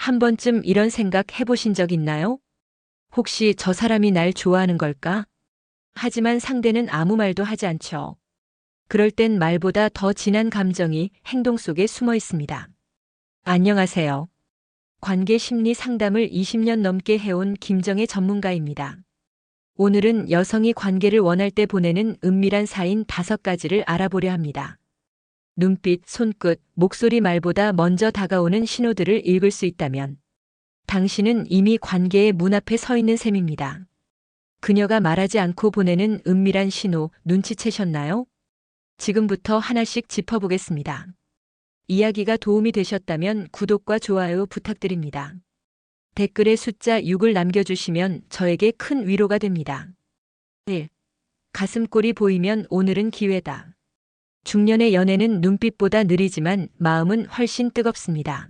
한 번쯤 이런 생각 해보신 적 있나요? 혹시 저 사람이 날 좋아하는 걸까? 하지만 상대는 아무 말도 하지 않죠. 그럴 땐 말보다 더 진한 감정이 행동 속에 숨어 있습니다. 안녕하세요. 관계 심리 상담을 20년 넘게 해온 김정혜 전문가입니다. 오늘은 여성이 관계를 원할 때 보내는 은밀한 사인 다섯 가지를 알아보려 합니다. 눈빛, 손끝, 목소리 말보다 먼저 다가오는 신호들을 읽을 수 있다면 당신은 이미 관계의 문 앞에 서 있는 셈입니다. 그녀가 말하지 않고 보내는 은밀한 신호 눈치채셨나요? 지금부터 하나씩 짚어보겠습니다. 이야기가 도움이 되셨다면 구독과 좋아요 부탁드립니다. 댓글에 숫자 6을 남겨주시면 저에게 큰 위로가 됩니다. 1. 가슴골이 보이면 오늘은 기회다. 중년의 연애는 눈빛보다 느리지만 마음은 훨씬 뜨겁습니다.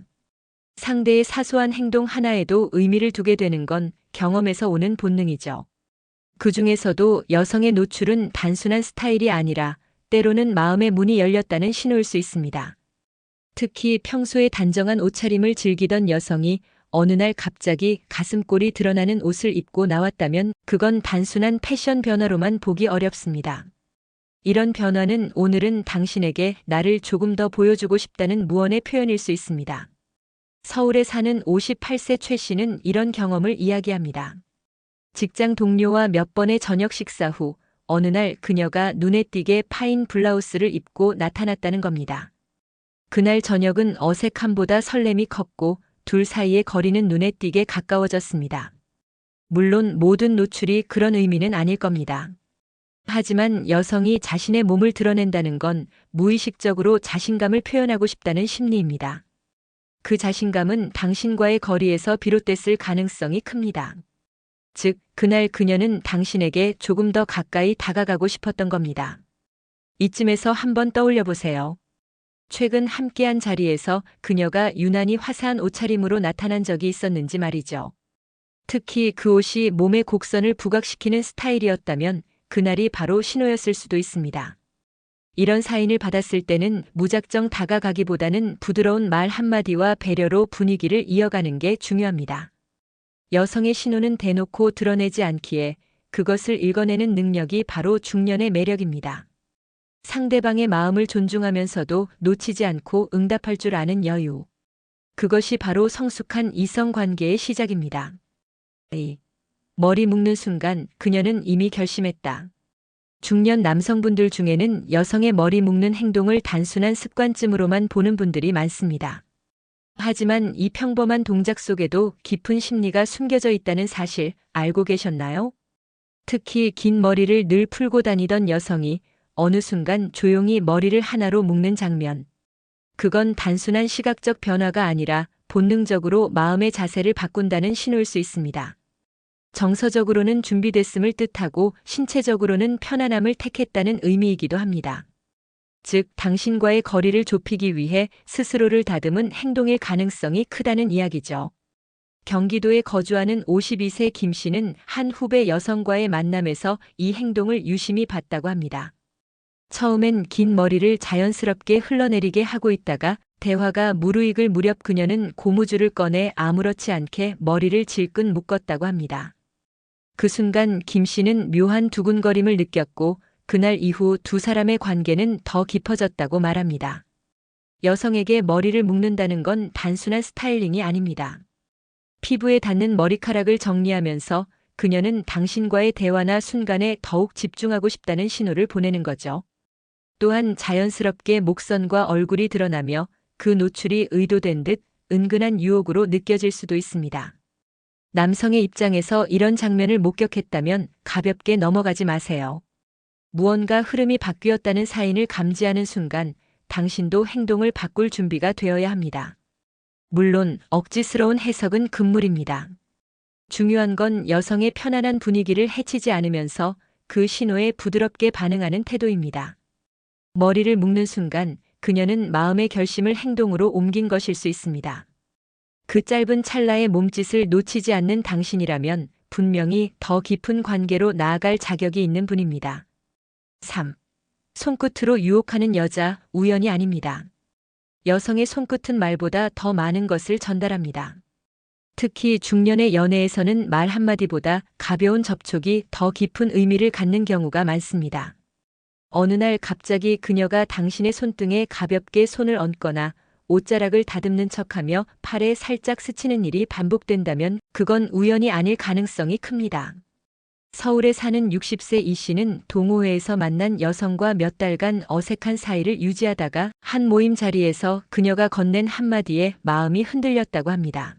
상대의 사소한 행동 하나에도 의미를 두게 되는 건 경험에서 오는 본능이죠. 그 중에서도 여성의 노출은 단순한 스타일이 아니라 때로는 마음의 문이 열렸다는 신호일 수 있습니다. 특히 평소에 단정한 옷차림을 즐기던 여성이 어느 날 갑자기 가슴골이 드러나는 옷을 입고 나왔다면 그건 단순한 패션 변화로만 보기 어렵습니다. 이런 변화는 오늘은 당신에게 나를 조금 더 보여주고 싶다는 무언의 표현일 수 있습니다. 서울에 사는 58세 최 씨는 이런 경험을 이야기합니다. 직장 동료와 몇 번의 저녁 식사 후 어느 날 그녀가 눈에 띄게 파인 블라우스를 입고 나타났다는 겁니다. 그날 저녁은 어색함보다 설렘이 컸고 둘 사이의 거리는 눈에 띄게 가까워졌습니다. 물론 모든 노출이 그런 의미는 아닐 겁니다. 하지만 여성이 자신의 몸을 드러낸다는 건 무의식적으로 자신감을 표현하고 싶다는 심리입니다. 그 자신감은 당신과의 거리에서 비롯됐을 가능성이 큽니다. 즉, 그날 그녀는 당신에게 조금 더 가까이 다가가고 싶었던 겁니다. 이쯤에서 한번 떠올려 보세요. 최근 함께한 자리에서 그녀가 유난히 화사한 옷차림으로 나타난 적이 있었는지 말이죠. 특히 그 옷이 몸의 곡선을 부각시키는 스타일이었다면 그날이 바로 신호였을 수도 있습니다. 이런 사인을 받았을 때는 무작정 다가가기보다는 부드러운 말 한마디와 배려로 분위기를 이어가는 게 중요합니다. 여성의 신호는 대놓고 드러내지 않기에 그것을 읽어내는 능력이 바로 중년의 매력입니다. 상대방의 마음을 존중하면서도 놓치지 않고 응답할 줄 아는 여유. 그것이 바로 성숙한 이성 관계의 시작입니다. A. 머리 묶는 순간 그녀는 이미 결심했다. 중년 남성분들 중에는 여성의 머리 묶는 행동을 단순한 습관쯤으로만 보는 분들이 많습니다. 하지만 이 평범한 동작 속에도 깊은 심리가 숨겨져 있다는 사실 알고 계셨나요? 특히 긴 머리를 늘 풀고 다니던 여성이 어느 순간 조용히 머리를 하나로 묶는 장면. 그건 단순한 시각적 변화가 아니라 본능적으로 마음의 자세를 바꾼다는 신호일 수 있습니다. 정서적으로는 준비됐음을 뜻하고 신체적으로는 편안함을 택했다는 의미이기도 합니다. 즉, 당신과의 거리를 좁히기 위해 스스로를 다듬은 행동일 가능성이 크다는 이야기죠. 경기도에 거주하는 52세 김 씨는 한 후배 여성과의 만남에서 이 행동을 유심히 봤다고 합니다. 처음엔 긴 머리를 자연스럽게 흘러내리게 하고 있다가 대화가 무르익을 무렵 그녀는 고무줄을 꺼내 아무렇지 않게 머리를 질끈 묶었다고 합니다. 그 순간 김 씨는 묘한 두근거림을 느꼈고 그날 이후 두 사람의 관계는 더 깊어졌다고 말합니다. 여성에게 머리를 묶는다는 건 단순한 스타일링이 아닙니다. 피부에 닿는 머리카락을 정리하면서 그녀는 당신과의 대화나 순간에 더욱 집중하고 싶다는 신호를 보내는 거죠. 또한 자연스럽게 목선과 얼굴이 드러나며 그 노출이 의도된 듯 은근한 유혹으로 느껴질 수도 있습니다. 남성의 입장에서 이런 장면을 목격했다면 가볍게 넘어가지 마세요. 무언가 흐름이 바뀌었다는 사인을 감지하는 순간 당신도 행동을 바꿀 준비가 되어야 합니다. 물론 억지스러운 해석은 금물입니다. 중요한 건 여성의 편안한 분위기를 해치지 않으면서 그 신호에 부드럽게 반응하는 태도입니다. 머리를 묶는 순간 그녀는 마음의 결심을 행동으로 옮긴 것일 수 있습니다. 그 짧은 찰나의 몸짓을 놓치지 않는 당신이라면 분명히 더 깊은 관계로 나아갈 자격이 있는 분입니다. 3. 손끝으로 유혹하는 여자 우연이 아닙니다. 여성의 손끝은 말보다 더 많은 것을 전달합니다. 특히 중년의 연애에서는 말 한마디보다 가벼운 접촉이 더 깊은 의미를 갖는 경우가 많습니다. 어느 날 갑자기 그녀가 당신의 손등에 가볍게 손을 얹거나 옷자락을 다듬는 척하며 팔에 살짝 스치는 일이 반복된다면 그건 우연이 아닐 가능성이 큽니다. 서울에 사는 60세 이 씨는 동호회에서 만난 여성과 몇 달간 어색한 사이를 유지하다가 한 모임 자리에서 그녀가 건넨 한마디에 마음이 흔들렸다고 합니다.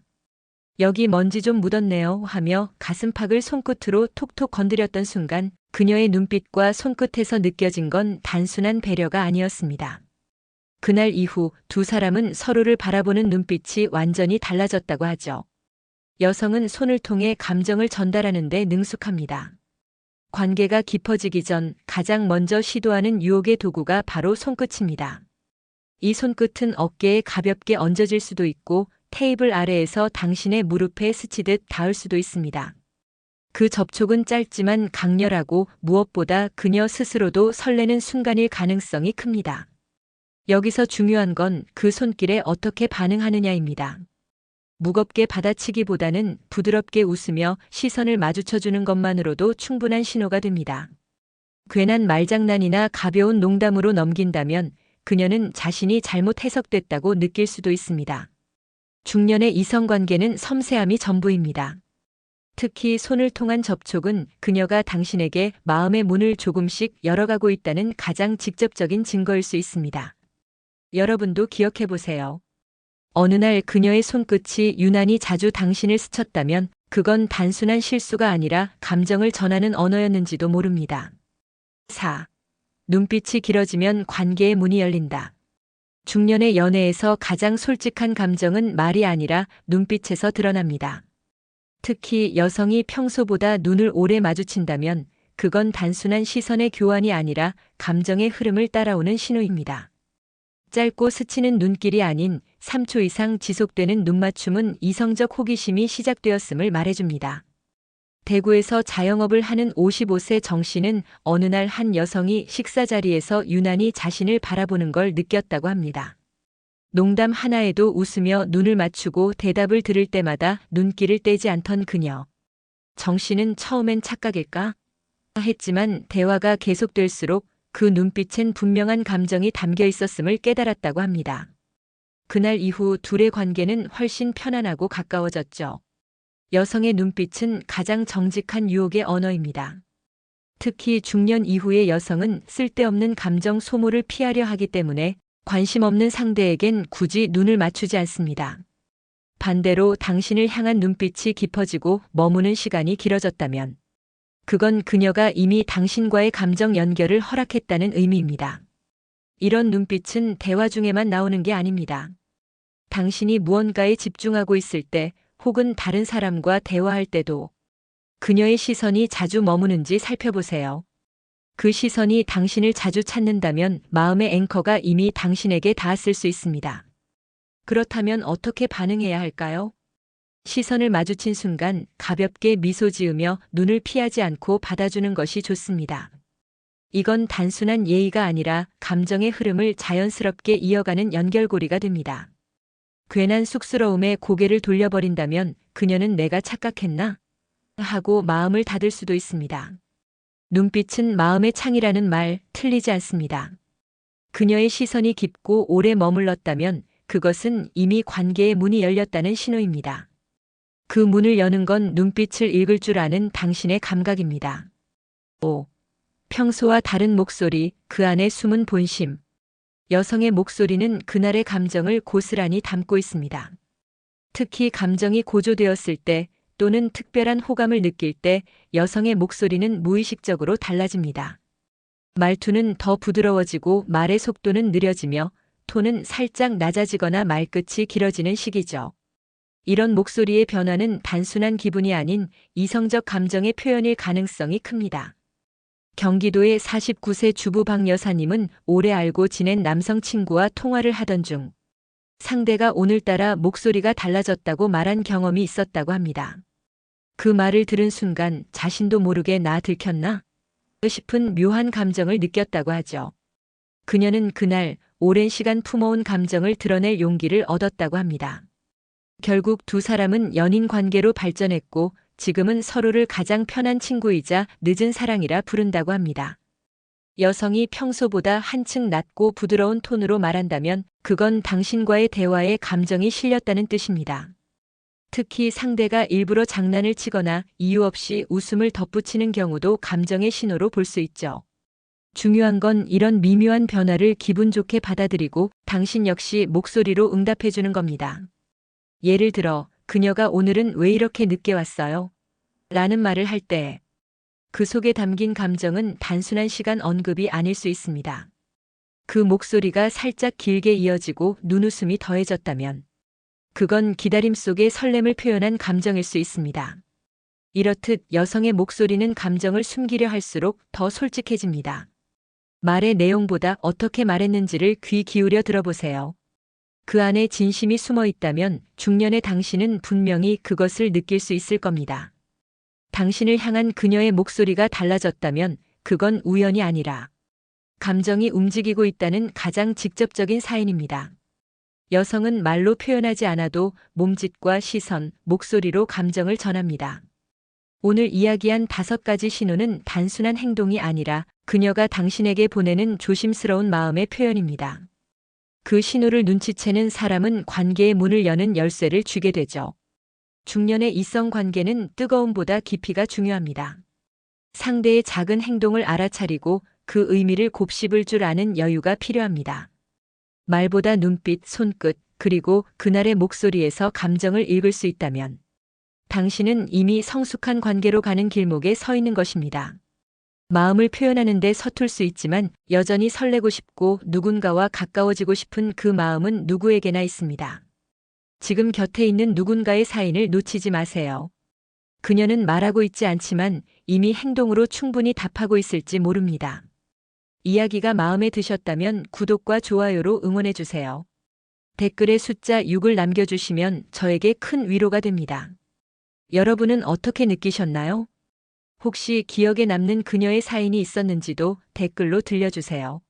여기 먼지 좀 묻었네요 하며 가슴팍을 손끝으로 톡톡 건드렸던 순간 그녀의 눈빛과 손끝에서 느껴진 건 단순한 배려가 아니었습니다. 그날 이후 두 사람은 서로를 바라보는 눈빛이 완전히 달라졌다고 하죠. 여성은 손을 통해 감정을 전달하는 데 능숙합니다. 관계가 깊어지기 전 가장 먼저 시도하는 유혹의 도구가 바로 손끝입니다. 이 손끝은 어깨에 가볍게 얹어질 수도 있고 테이블 아래에서 당신의 무릎에 스치듯 닿을 수도 있습니다. 그 접촉은 짧지만 강렬하고 무엇보다 그녀 스스로도 설레는 순간일 가능성이 큽니다. 여기서 중요한 건 그 손길에 어떻게 반응하느냐입니다. 무겁게 받아치기보다는 부드럽게 웃으며 시선을 마주쳐주는 것만으로도 충분한 신호가 됩니다. 괜한 말장난이나 가벼운 농담으로 넘긴다면 그녀는 자신이 잘못 해석됐다고 느낄 수도 있습니다. 중년의 이성관계는 섬세함이 전부입니다. 특히 손을 통한 접촉은 그녀가 당신에게 마음의 문을 조금씩 열어가고 있다는 가장 직접적인 증거일 수 있습니다. 여러분도 기억해 보세요. 어느 날 그녀의 손끝이 유난히 자주 당신을 스쳤다면 그건 단순한 실수가 아니라 감정을 전하는 언어였는지도 모릅니다. 4. 눈빛이 길어지면 관계의 문이 열린다. 중년의 연애에서 가장 솔직한 감정은 말이 아니라 눈빛에서 드러납니다. 특히 여성이 평소보다 눈을 오래 마주친다면 그건 단순한 시선의 교환이 아니라 감정의 흐름을 따라오는 신호입니다. 짧고 스치는 눈길이 아닌 3초 이상 지속되는 눈맞춤은 이성적 호기심이 시작되었음을 말해줍니다. 대구에서 자영업을 하는 55세 정 씨는 어느 날 한 여성이 식사 자리에서 유난히 자신을 바라보는 걸 느꼈다고 합니다. 농담 하나에도 웃으며 눈을 맞추고 대답을 들을 때마다 눈길을 떼지 않던 그녀. 정 씨는 처음엔 착각일까? 했지만 대화가 계속될수록 그 눈빛엔 분명한 감정이 담겨 있었음을 깨달았다고 합니다. 그날 이후 둘의 관계는 훨씬 편안하고 가까워졌죠. 여성의 눈빛은 가장 정직한 유혹의 언어입니다. 특히 중년 이후의 여성은 쓸데없는 감정 소모를 피하려 하기 때문에 관심 없는 상대에겐 굳이 눈을 맞추지 않습니다. 반대로 당신을 향한 눈빛이 깊어지고 머무는 시간이 길어졌다면 그건 그녀가 이미 당신과의 감정 연결을 허락했다는 의미입니다. 이런 눈빛은 대화 중에만 나오는 게 아닙니다. 당신이 무언가에 집중하고 있을 때 혹은 다른 사람과 대화할 때도 그녀의 시선이 자주 머무는지 살펴보세요. 그 시선이 당신을 자주 찾는다면 마음의 앵커가 이미 당신에게 닿았을 수 있습니다. 그렇다면 어떻게 반응해야 할까요? 시선을 마주친 순간 가볍게 미소 지으며 눈을 피하지 않고 받아주는 것이 좋습니다. 이건 단순한 예의가 아니라 감정의 흐름을 자연스럽게 이어가는 연결고리가 됩니다. 괜한 쑥스러움에 고개를 돌려버린다면 그녀는 내가 착각했나? 하고 마음을 닫을 수도 있습니다. 눈빛은 마음의 창이라는 말 틀리지 않습니다. 그녀의 시선이 깊고 오래 머물렀다면 그것은 이미 관계의 문이 열렸다는 신호입니다. 그 문을 여는 건 눈빛을 읽을 줄 아는 당신의 감각입니다. 5. 평소와 다른 목소리, 그 안에 숨은 본심. 여성의 목소리는 그날의 감정을 고스란히 담고 있습니다. 특히 감정이 고조되었을 때 또는 특별한 호감을 느낄 때 여성의 목소리는 무의식적으로 달라집니다. 말투는 더 부드러워지고 말의 속도는 느려지며 톤은 살짝 낮아지거나 말끝이 길어지는 시기죠. 이런 목소리의 변화는 단순한 기분이 아닌 이성적 감정의 표현일 가능성이 큽니다. 경기도의 49세 주부 박 여사님은 오래 알고 지낸 남성 친구와 통화를 하던 중 상대가 오늘따라 목소리가 달라졌다고 말한 경험이 있었다고 합니다. 그 말을 들은 순간 자신도 모르게 나 들켰나? 싶은 묘한 감정을 느꼈다고 하죠. 그녀는 그날 오랜 시간 품어온 감정을 드러낼 용기를 얻었다고 합니다. 결국 두 사람은 연인 관계로 발전했고 지금은 서로를 가장 편한 친구이자 늦은 사랑이라 부른다고 합니다. 여성이 평소보다 한층 낮고 부드러운 톤으로 말한다면 그건 당신과의 대화에 감정이 실렸다는 뜻입니다. 특히 상대가 일부러 장난을 치거나 이유 없이 웃음을 덧붙이는 경우도 감정의 신호로 볼 수 있죠. 중요한 건 이런 미묘한 변화를 기분 좋게 받아들이고 당신 역시 목소리로 응답해 주는 겁니다. 예를 들어, 그녀가 오늘은 왜 이렇게 늦게 왔어요? 라는 말을 할 때, 그 속에 담긴 감정은 단순한 시간 언급이 아닐 수 있습니다. 그 목소리가 살짝 길게 이어지고 눈웃음이 더해졌다면, 그건 기다림 속의 설렘을 표현한 감정일 수 있습니다. 이렇듯 여성의 목소리는 감정을 숨기려 할수록 더 솔직해집니다. 말의 내용보다 어떻게 말했는지를 귀 기울여 들어보세요. 그 안에 진심이 숨어 있다면 중년의 당신은 분명히 그것을 느낄 수 있을 겁니다. 당신을 향한 그녀의 목소리가 달라졌다면 그건 우연이 아니라 감정이 움직이고 있다는 가장 직접적인 사인입니다. 여성은 말로 표현하지 않아도 몸짓과 시선, 목소리로 감정을 전합니다. 오늘 이야기한 다섯 가지 신호는 단순한 행동이 아니라 그녀가 당신에게 보내는 조심스러운 마음의 표현입니다. 그 신호를 눈치채는 사람은 관계의 문을 여는 열쇠를 쥐게 되죠. 중년의 이성 관계는 뜨거움보다 깊이가 중요합니다. 상대의 작은 행동을 알아차리고 그 의미를 곱씹을 줄 아는 여유가 필요합니다. 말보다 눈빛, 손끝, 그리고 그날의 목소리에서 감정을 읽을 수 있다면 당신은 이미 성숙한 관계로 가는 길목에 서 있는 것입니다. 마음을 표현하는데 서툴 수 있지만 여전히 설레고 싶고 누군가와 가까워지고 싶은 그 마음은 누구에게나 있습니다. 지금 곁에 있는 누군가의 사인을 놓치지 마세요. 그녀는 말하고 있지 않지만 이미 행동으로 충분히 답하고 있을지 모릅니다. 이야기가 마음에 드셨다면 구독과 좋아요로 응원해주세요. 댓글에 숫자 6을 남겨주시면 저에게 큰 위로가 됩니다. 여러분은 어떻게 느끼셨나요? 혹시 기억에 남는 그녀의 사인이 있었는지도 댓글로 들려주세요.